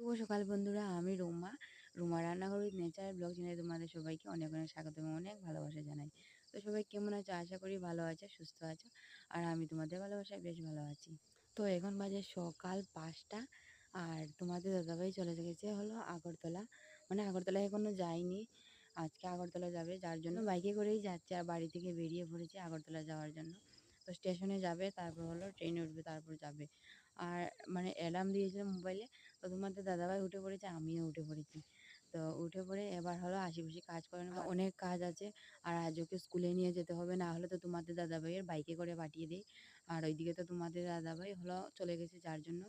শুভ সকাল বন্ধুরা, আমি রোমা। রোমা রান্নাঘর উইথ নেচার ব্লগ চ্যানেলে তোমাদের সবাইকে অনেক অনেক স্বাগত এবং অনেক ভালোবাসা জানাই। তো সবাই কেমন আছো? আশা করি ভালো আছো, সুস্থ আছো, আর আমি তোমাদের ভালোবাসায় বেশ ভালো আছি। তো এখন বাজে সকাল পাঁচটা, আর তোমাদের দাদাভাই চলে গেছে হলো আগরতলা। মানে আগরতলা এখনও যায়নি, আজকে আগরতলা যাবে, যার জন্য বাইকে করেই যাচ্ছে আর বাড়ি থেকে বেরিয়ে পড়েছে আগরতলা যাওয়ার জন্য। তো স্টেশনে যাবে, তারপর হলো ট্রেনে উঠবে, তারপর যাবে। আর মানে অ্যালার্ম দিয়েছিলাম মোবাইলে তো তোমাদের দাদাভাই উঠে পড়েছে আমিও উঠে পড়েছি। তো উঠে পড়ে এবার হলো আশেপাশে কাজ করে নেব। অনেক কাজ আছে আর আজ ওকে স্কুলে নিয়ে যেতে হবে না হলে তো তোমাদের দাদাভাইয়ের বাইকে করে পাঠিয়ে দিই। আর ওইদিকে তো তোমাদের দাদাভাই হলো চলে গেছে যার জন্য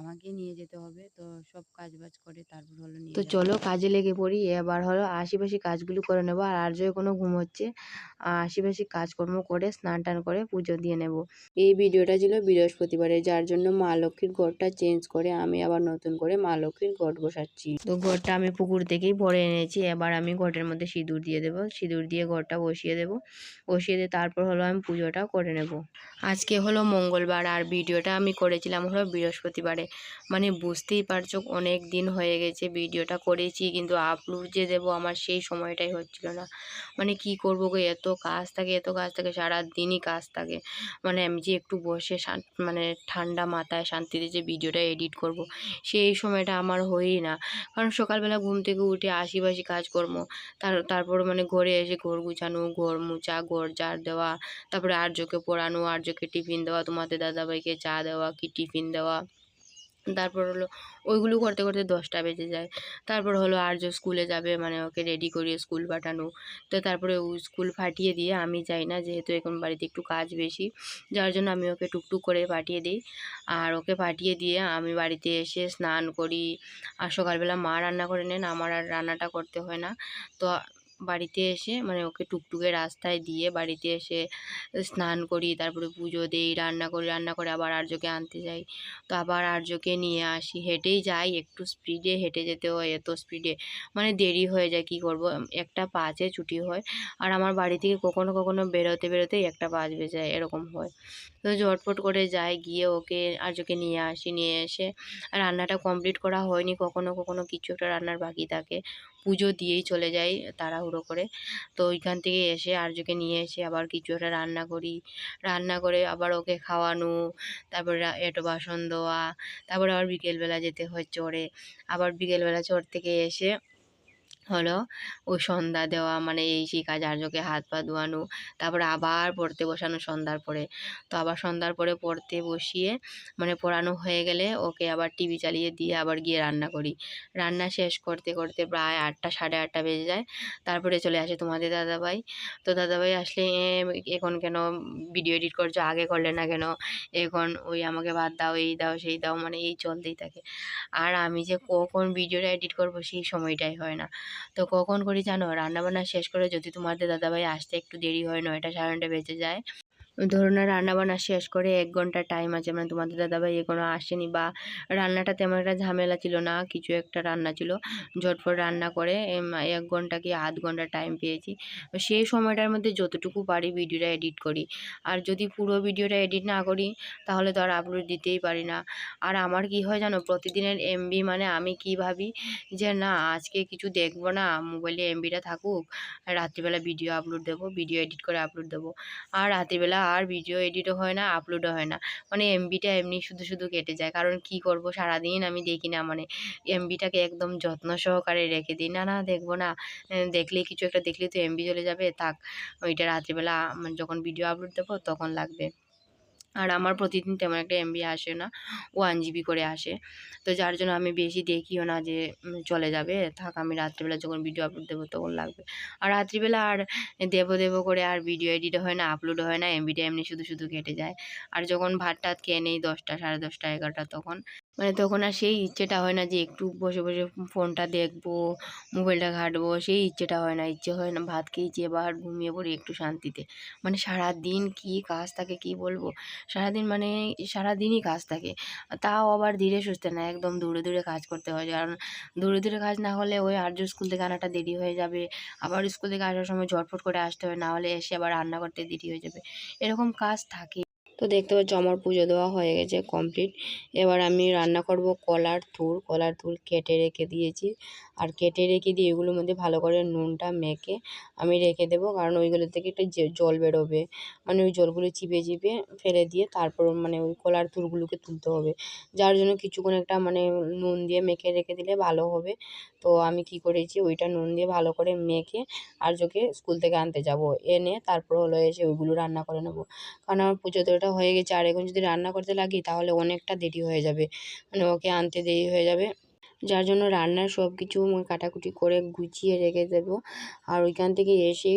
আমাকে নিয়ে যেতে হবে। তো সব কাজ বাজ করে তারপর হলো নিয়ে তো চলো কাজে লেগে পড়ি এবার হলো আশিপাশি কাজগুলো করে নেব আর আর্য কোনো ঘুম হচ্ছে আর আশিপাশি কাজকর্ম করে স্নান টান করে পুজো দিয়ে নেব। এই ভিডিওটা ছিল বৃহস্পতিবারে যার জন্য মা লক্ষ্মীর ঘরটা চেঞ্জ করে আমি আবার নতুন করে মা লক্ষ্মীর ঘট বসাচ্ছি। তো ঘরটা আমি পুকুর থেকেই ভরে এনেছি এবার আমি ঘটের মধ্যে সিঁদুর দিয়ে দেবো। সিঁদুর দিয়ে ঘরটা বসিয়ে দেবো বসিয়ে দিয়ে তারপর হলো আমি পুজোটা করে নেব। আজকে হলো মঙ্গলবার আর ভিডিওটা আমি করেছিলাম হলো বৃহস্পতিবারে। মানে বুঝতেই পারছ অনেক দিন হয়ে গেছে ভিডিওটা করেছি কিন্তু আপলোড যে দেবো আমার সেই সময়টাই হচ্ছিল না। মানে কি করব গো, এত কাজ থাকে, এত কাজ থাকে সারা দিনই কাজ থাকে। মানে আমি যে একটু বসে মানে ঠান্ডা মাথায় শান্তিতে যে ভিডিওটা এডিট করব, সেই সময়টা আমার হয়ই না। কারণ সকালবেলা ঘুম থেকে উঠে আশিবাসি কাজকর্ম, তার, তারপর মানে ঘরে এসে ঘর গুছানো, ঘর মুছা, ঘর ঝাড় দেওয়া, তারপরে আর্যকে পড়ানো, আর্যকে টিফিন দেওয়া, তোমাদের দাদাভাইকে চা দেওয়া কি টিফিন দেওয়া। তারপর হলো ওইগুলো করতে করতে দশটা বেজে যায়। তারপর হলো আর্য স্কুলে যাবে মানে ওকে রেডি করিয়ে স্কুল পাঠানো। তো তারপরে ও স্কুল পাঠিয়ে দিয়ে আমি যাই না, যেহেতু এখন বাড়িতে একটু কাজ বেশি, যার জন্য আমি ওকে টুকটুক করে পাঠিয়ে দিই। আর ওকে পাঠিয়ে দিয়ে আমি বাড়িতে এসে স্নান করি। আর সকালবেলা মা রান্না করে নেন, আমার আর রান্নাটা করতে হয় না। তো বাড়িতে এসে মানে ওকে টুকটুকে রাস্তায় দিয়ে বাড়িতে এসে স্নান করি, তারপরে পুজো দিই, রান্না করি, রান্না করে আবার আর্যকে আনতে যাই। তো আবার আর্যকে নিয়ে আসি। হেঁটেই যাই, একটু স্পিডে হেঁটে যেতে হয়, এত স্পিডে মানে দেরি হয়ে যায়, কি করব? একটা পাঁচে ছুটি হয়। আর আমার বাড়ি থেকে কখনো কখনো বেরোতে বেরোতেই একটা পাঁচ বেজে যায়, এরকম হয়। তো ঝটপট করে যাই, গিয়ে ওকে, আর্যকে নিয়ে আসি, নিয়ে এসে। রান্নাটা কমপ্লিট করা হয়নি, কখনো কখনো কিছু একটা রান্নার বাকি থাকে। পুজো দিয়েই চলে যাই তাড়াহুড়ো করে। তো ওইখান থেকে এসে আর্যকে নিয়ে এসে আবার কিছু একটা রান্না করি। রান্না করে আবার ওকে খাওয়ানো, তারপরে এটো বাসন দেওয়া তারপরে আবার বিকেলবেলা যেতে হয় চড়ে আবার বিকেলবেলা চড় থেকে এসে হলো। ওই সন্ধ্যা দেওয়া মানে এই আর্যকে হাত পা ধোয়ানো তারপরে আবার পড়তে বসানো সন্ধ্যার পরে। তো আবার সন্ধ্যার পরে পড়তে বসিয়ে মানে পড়ানো হয়ে গেলে ওকে আবার টিভি চালিয়ে দিয়ে আবার গিয়ে রান্না করি। রান্না শেষ করতে করতে প্রায় আটটা সাড়ে আটটা বেজে যায়। তারপরে চলে আসে তোমাদের দাদাভাই। তো দাদাভাই আসলে "এ, এখন কেন ভিডিও এডিট করছ? আগে করলে না কেন? এখন ওই আমাকে বাদ দাও এই দাও সেই দাও। মানে এই চলতেই থাকে। আর আমি যে কখন ভিডিওটা এডিট করব সেই সময়টাই হয় না। তো কখন করি জানো? রান্নাবান্না শেষ করে যদি তোমাদের দাদাভাই আসতে একটু দেরি হয় নয়টা সাড়ে নয়টা বেজে যায়। ধরুন না রান্নাবান্না শেষ করে এক ঘণ্টা টাইম আছে মানে তোমাদের দাদাভাই এখনও আসেনি বা রান্নাটা তেমন একটা ঝামেলা ছিল না, কিছু একটা রান্না ছিল। ঝটফট রান্না করে এক ঘণ্টা কি আধ ঘণ্টা টাইম পেয়েছি। সেই সময়টার মধ্যে যতটুকু পারি ভিডিওটা এডিট করি। আর যদি পুরো ভিডিওটা এডিট না করি, তাহলে তো আর আপলোড দিতেই পারি না। আর আমার কি হয় জানো, প্রতিদিনের এমবি মানে আমি কি ভাবি যে, না, আজকে কিছু দেখব না মোবাইলে এমবিটা থাকুক, রাত্রিবেলা ভিডিও আপলোড দেবো ভিডিও এডিট করে আপলোড দেবো। আর রাত্রিবেলা আর ভিডিও এডিটও হয় না আপলোডও হয় না। মানে এমবিটা এমনি শুধু শুধু কেটে যায়। কারণ কি করব? সারাদিন আমি দেখি না। মানে এমবিটাকে একদম যত্ন সহকারে রেখে দিই। না না, দেখব না। দেখলে কিছু একটা দেখলে তো এমবি চলে যাবে। থাক, ওইটা রাত্রিবেলা মানে যখন ভিডিও আপলোড দেবো, তখন লাগবে। আর আমার প্রতিদিন তেমন একটা এমবি আসে না ওয়ান জিবি করে আসে। তো যার জন্য আমি বেশি দেখিও না যে চলে যাবে। থাক, আমি রাত্রিবেলা যখন ভিডিও আপলোড দেবো তখন লাগবে। আর রাত্রিবেলা আর দেব দেব করে আর ভিডিও এডিট হয় না আপলোড হয় না এমবিটা এমনি শুধু শুধু কেটে যায়। আর যখন ভাত টাত খেয়ে নেই দশটা, সাড়ে দশটা, এগারোটা তখন মানে তখন আর সেই ইচ্ছেটা হয় না যে একটু বসে বসে ফোনটা দেখব, মোবাইলটা ঘাঁটবো, সেই ইচ্ছেটা হয় না। ইচ্ছে হয় না ভাত খেয়েছি, এবার ঘুমিয়ে পড়ি একটু শান্তিতে। মানে সারা দিন কি কাজ থাকে কি বলব? সারাদিন মানে সারাদিনই কাজ থাকে। তাও আবার ধীরে সুস্থে না, একদম দূরে দূরে কাজ করতে হয়। কারণ দূরে দূরে কাজ না হলে ওই আর্য স্কুল থেকে আনাটা দেরি হয়ে যাবে, আবার স্কুল থেকে আসার সময় ঝটফট করে আসতে হবে না হলে এসে আবার রান্না করতে দেরি হয়ে যাবে। এরকম কাজ থাকে। তো দেখতে পাচ্ছ আমার পুজো দেওয়া হয়ে গেছে কমপ্লিট এবার আমি রান্না করব কলার থুর কলার থুর কেটে রেখে দিয়েছি। আর কেটে রেখে দিয়ে এগুলোর মধ্যে ভালো করে নুনটা মেখে আমি রেখে দেবো। কারণ ওইগুলো থেকে একটু জল বেরোবে। মানে ওই জলগুলো চিপে চিপে ফেলে দিয়ে তারপর মানে ওই কলার থুরগুলোকে তুলতে হবে। যার জন্য কিছুক্ষণ একটা মানে নুন দিয়ে মেখে রেখে দিলে ভালো হবে। তো আমি কি করেছি, ওইটা নুন দিয়ে ভালো করে মেখে আর আর্যকে স্কুল থেকে আনতে যাব। এনে তারপর হলো এসে ওইগুলো রান্না করে নেব। কারণ আমার পুজো তো এটা হয়ে গেছে। আর এখন যদি রান্না করতে লাগি, তাহলে অনেকটা দেরি হয়ে যাবে। মানে ওকে আনতে দেরি হয়ে যাবে। যার জন্য রান্নার সব কিছু কাটাকুটি করে গুছিয়ে রেখে দেবো। আর ওইখান থেকে এসে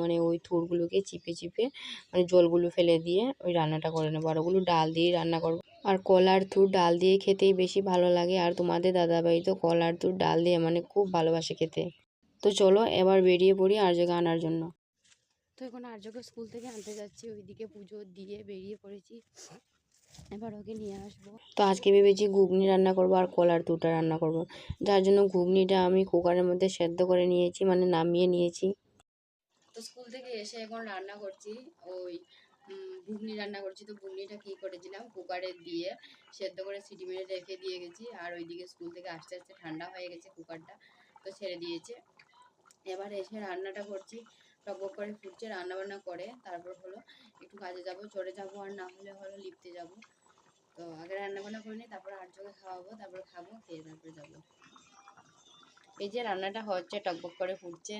মানে ওই থুরগুলোকে চিপে চিপে মানে জলগুলো ফেলে দিয়ে ওই রান্নাটা করে নেব। আর ওগুলো ডাল দিয়েই রান্না করব। আর কলার থুর ডাল দিয়ে খেতেই বেশি ভালো লাগে। আর তোমাদের দাদাভাই তো কলার থুর ডাল দিয়ে মানে খুব ভালোবাসে খেতে। তো চলো এবার বেরিয়ে পড়ি আর্যকে আনার জন্য। তো এখন আর্যকে স্কুল থেকে আনতে যাচ্ছি। ওইদিকে পুজো দিয়ে বেরিয়ে পড়েছি। এবার ওকে নিয়ে আসব। তো আজকে ভেবেছি ঘুগনি রান্না করব আর কলার তুটা রান্না করব। যার জন্য ঘুগনিটা আমি কুকারের মধ্যে সেদ্ধ করে নিয়েছি মানে নামিয়ে নিয়েছি। তো স্কুল থেকে এসে এখন রান্না করছি। ওই ঘুগনি রান্না করছি। তো ঘুগনিটা কী করেছিলাম? কুকারে দিয়ে সেদ্ধ করে সিটি মেরে রেখে দিয়ে গেছি। আর ওইদিকে স্কুল থেকে আস্তে আস্তে ঠান্ডা হয়ে গেছে কুকারটা তো ছেড়ে দিয়েছে। এবার এসে রান্নাটা করছি। টকবক করে ফুটছে রান্না বান্না করে, তারপর হলো একটু কাজে যাব, চড়ে যাব আর না হলে হলো লিফটে যাব। তো আগে রান্না বান্না করে নিই, তারপর আটজনকে খাওয়াবো, তারপর খাব, খেয়ে তারপরে যাব। এই যে রান্নাটা হচ্ছে টকবক করে ফুটছে।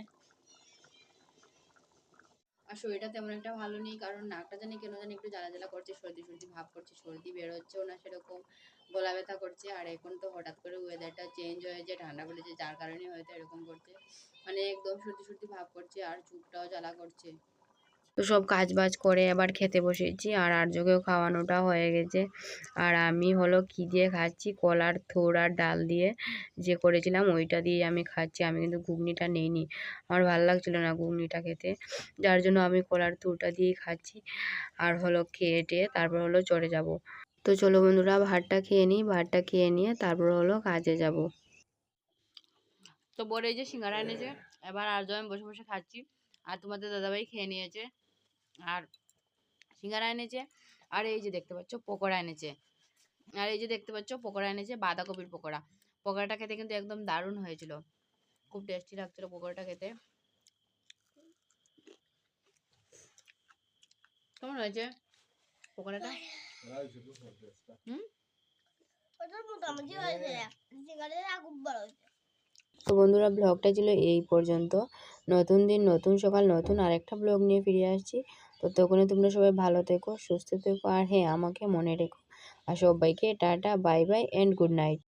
আর শরীরটা তেমন একটা ভালো নেই, কারণ নাকটা জানি কেন জানি একটু জ্বালা জ্বালা করছে, সর্দি সর্দি ভাব করছে, সর্দি বেরোচ্ছেও না সেরকম। গলা ব্যথা করছে আর এখন তো হঠাৎ করে ওয়েদারটা চেঞ্জ হয়েছে, ঠান্ডা পড়েছে, যার কারণে হয়তো এরকম করছে। মানে একদম সর্দি সর্দি ভাব করছে আর চুপটাও জ্বালা করছে। তো সব কাজ বাজ করে আবার খেতে বসেছি আর আর্যকেও খাওয়ানোটা হয়ে গেছে। আর আমি হলো কি দিয়ে খাচ্ছি, কলার থোড় আর ডাল দিয়ে যে করেছিলাম ওইটা দিয়ে আমি খাচ্ছি। আমি কিন্তু ঘুগনিটা নিইনি, আমার ভালো লাগছিল না ঘুগনিটা খেতে। যার জন্য আমি কলার থুরটা দিয়েই খাচ্ছি। আর হলো খেয়ে টেয়ে তারপর হলো চড়ে যাব। তো চলো বন্ধুরা, ভাতটা খেয়ে নিই। ভাতটা খেয়ে নিয়ে তারপর হলো কাজে যাব। তো বলে যে সিঙ্গারা এনেছে, এবার আর আমি বসে বসে খাচ্ছি। আর তোমাদের দাদাভাই খেয়ে নিয়েছে। আর সিঙ্গারা এনেছে, আর এই যে দেখতে পাচ্ছ পকোড়া এনেছে। আর এই যে দেখতে পাচ্ছ পকোড়া এনেছে বাঁধাকপির পকোড়া। পকোড়াটা খেতে কিন্তু একদম দারুণ হয়েছিল। খুব টেস্টি লাগছিল পকোড়াটা খেতে। কেমন হয়েছে পকোড়াটা? তো বন্ধুরা ব্লগটা ছিল এই পর্যন্ত। নতুন দিন, নতুন সকাল, নতুন আরেকটা ব্লগ নিয়ে ফিরে আসছি। তো তখনই তোমরা সবাই ভালো থেকো, সুস্থ থেকো, আর হ্যাঁ আমাকে মনে রেখো। আর সবাইকে tata bye bye and good night